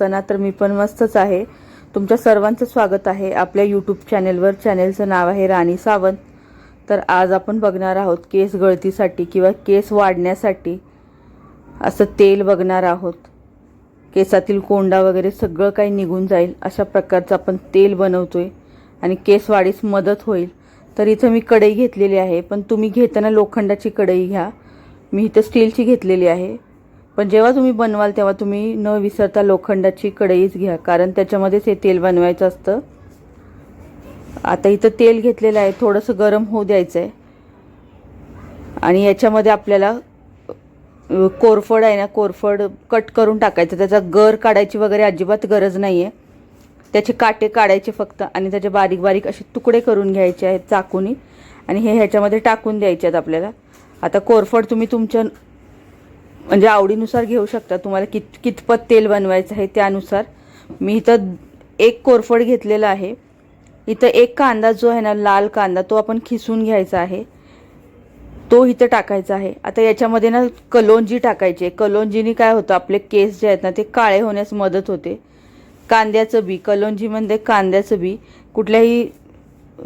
असताना तर मी पण मस्तच आहे. तुमच्या सर्वांचं स्वागत आहे. आपल्या यूट्यूब चॅनेलवर चॅनेलचं नाव आहे राणी सावंत. तर आज आपण बघणार आहोत केस गळतीसाठी किंवा केस वाढण्यासाठी असं तेल बघणार आहोत. केसातील कोंडा वगैरे सगळं काही निघून जाईल. अशा प्रकारचं आपण तेल बनवतो आहे आणि केस वाढीस मदत होईल. तर इथं मी कढई घेतलेली आहे. पण तुम्ही घेताना लोखंडाची कढई घ्या. मी इथं स्टीलची घेतलेली आहे. पण जेव्हा तुम्ही बनवाल तेव्हा तुम्ही न विसरता लोखंडाची कढईच घ्या. कारण त्याच्यामध्येच हे तेल बनवायचं असतं. आता इथं तेल घेतलेलं आहे थोडंसं गरम होऊ द्यायचं आहे आणि याच्यामध्ये आपल्याला कोरफड आहे ना कोरफड कट करून टाकायचं. त्याचा गर काढायची वगैरे अजिबात गरज नाही आहे त्याचे काटे काढायचे फक्त आणि त्याचे बारीक बारीक असे तुकडे करून घ्यायचे आहेत चाकूनी. आणि हे ह्याच्यामध्ये टाकून द्यायचे आहेत आपल्याला. आता कोरफड तुम्ही तुमच्या म्हणजे आवडीनुसार घेऊ शकता. तुम्हाला कित कितपत तेल बनवायचं आहे त्यानुसार. मी इथं एक कोरफड घेतलेला आहे. इथं एक कांदा जो आहे ना लाल कांदा तो आपण खिसून घ्यायचा आहे. तो इथं टाकायचा आहे. आता याच्यामध्ये ना कलोंजी टाकायची आहे. कलोंजीने काय होतं आपले केस जे आहेत ना ते काळे होण्यास मदत होते. कांद्याचं बी कलोंजीमध्ये म्हणजे कांद्याचं बी कुठल्याही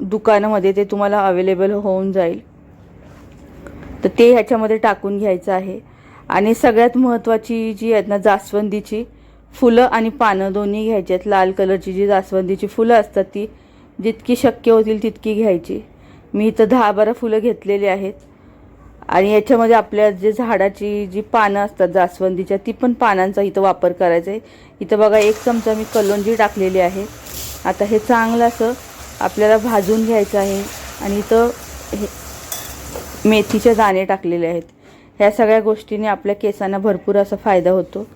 दुकानामध्ये ते तुम्हाला अवेलेबल होऊन जाईल. तर ते ह्याच्यामध्ये टाकून घ्यायचं आहे. आणि सगळ्यात महत्त्वाची जी आहेत ना जास्वंदीची फुलं आणि पानं दोन्ही घ्यायची आहेत. लाल कलरची जी जास्वंदीची फुलं असतात ती जितकी शक्य होतील तितकी घ्यायची. मी इथं दहा बारा फुलं घेतलेली आहेत. आणि याच्यामध्ये आपल्या जे झाडाची जी पानं असतात जास्वंदीच्या ती पण पानांचा इथं वापर करायचा आहे. इथं बघा एक चमचा मी कलोंजी टाकलेली आहे. आता हे चांगलं असं आपल्याला भाजून घ्यायचं आहे. आणि इथं हे मेथीचे दाणे टाकलेले आहेत. ह्या सगळ्या गोष्टीने आपल्या केसांना भरपूर असा फायदा होतो.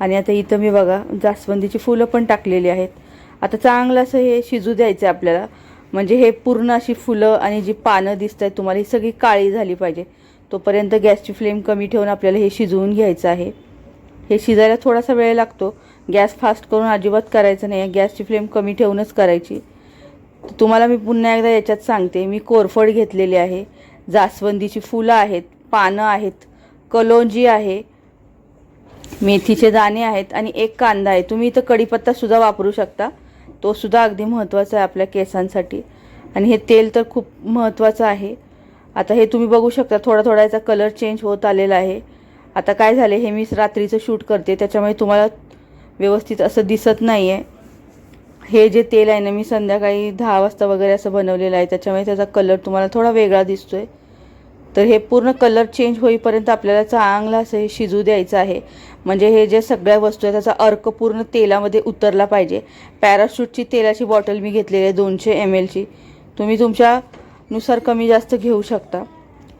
आणि आता इथं मी बघा जास्वंदीची फुलं पण टाकलेली आहेत. आता चांगलं असं हे शिजू द्यायचं आहे आपल्याला. म्हणजे हे पूर्ण अशी फुलं आणि जी पानं दिसत आहेत तुम्हाला ही सगळी काळी झाली पाहिजे. तोपर्यंत गॅसची फ्लेम कमी ठेवून आपल्याला हे शिजवून घ्यायचं आहे. हे शिजायला थोडासा वेळ लागतो. गॅस फास्ट करून अजिबात करायचं नाही. गॅसची फ्लेम कमी ठेवूनच करायची. तुम्हाला मी पुन्हा एकदा याच्यात सांगते. मी कोरफड घेतलेली आहे. जास्वंदीची फुलं आहेत. पानं आहेत कलोंजी आहे मेथीचे दाणे आहेत आणि एक कांदा आहे. तुम्ही इथं कढीपत्तासुद्धा वापरू शकता. तोसुद्धा अगदी महत्त्वाचा आहे आपल्या केसांसाठी. आणि हे तेल तर खूप महत्त्वाचं आहे. आता हे तुम्ही बघू शकता थोडा थोडा याचा कलर चेंज होत आलेला आहे. आता काय झाले हे मी रात्रीचं शूट करते त्याच्यामुळे तुम्हाला व्यवस्थित असं दिसत नाही आहे हे जे तेल आहे ना मी संध्याकाळी दहा वाजता वगैरे असं बनवलेलं आहे त्याच्यामुळे त्याचा कलर तुम्हाला थोडा वेगळा दिसतो आहे तर हे पूर्ण कलर चेंज होईपर्यंत आपल्याला चांगलं असं हे शिजू द्यायचं आहे. म्हणजे हे जे सगळ्या वस्तू आहे त्याचा अर्क पूर्ण तेलामध्ये उतरला पाहिजे. पॅराशूटची तेलाची बॉटल मी घेतलेली आहे दोनशे एम एलची तुम्ही तुमच्यानुसार कमी जास्त घेऊ शकता.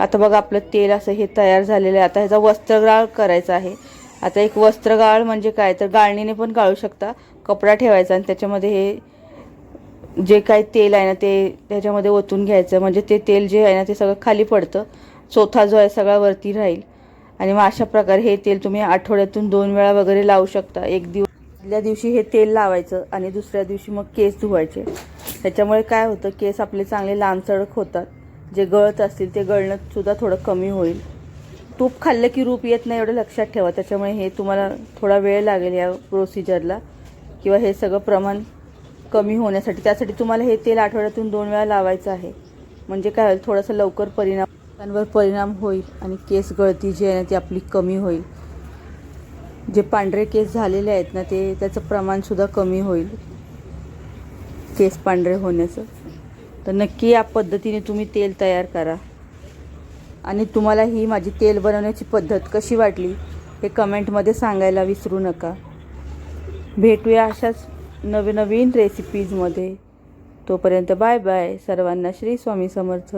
आता बघा आपलं तेल असं हे तयार झालेलं आहे. आता ह्याचा वस्त्रगाळ करायचा आहे. आता एक वस्त्रगाळ म्हणजे काय? तर गाळणीने पण गाळू शकता. कपडा ठेवायचा आणि त्याच्यामध्ये हे जे काय तेल आहे ना ते त्याच्यामध्ये ओतून घ्यायचं. म्हणजे ते तेल जे आहे ना ते सगळं खाली पडतं. चोथा जो आहे सगळा वरती राहील. आणि मग अशा प्रकारे हे तेल तुम्ही आठवड्यातून दोन वेळा वगैरे लावू शकता. एक दिवस आदल्या दिवशी हे तेल लावायचं आणि दुसऱ्या दिवशी मग केस धुवायचे. त्याच्यामुळे काय होतं केस आपले चांगले लांबसडक होतात. जे गळत असतील ते गळणं सुद्धा थोडं कमी होईल. तूप खाल्लं की रूप येत नाही एवढं लक्षात ठेवा. त्याच्यामुळे हे तुम्हाला थोडा वेळ लागेल या प्रोसिजरला किंवा हे सगळं प्रमाण कमी होण्यासाठी. त्यासाठी तुम्हाला हे तेल आठवड्यातून दोन वेळा लावायचं आहे. म्हणजे काय होईल? थोडासा लवकर परिणाम त्यांवर परिणाम होईल आणि केस गळती जी आहे ना ती आपली कमी होईल. जे पांढरे केस झालेले आहेत ना ते त्याचं प्रमाणसुद्धा कमी होईल. केस पांढरे होण्याचं. तर नक्की या पद्धतीने तुम्ही तेल तयार करा. आणि तुम्हाला ही माझी तेल बनवण्याची पद्धत कशी वाटली हे कमेंटमध्ये सांगायला विसरू नका. भेटूया अशाच नवीन नवीन रेसिपीजमध्ये तोपर्यंत बाय बाय सर्वांना श्री स्वामी समर्थ.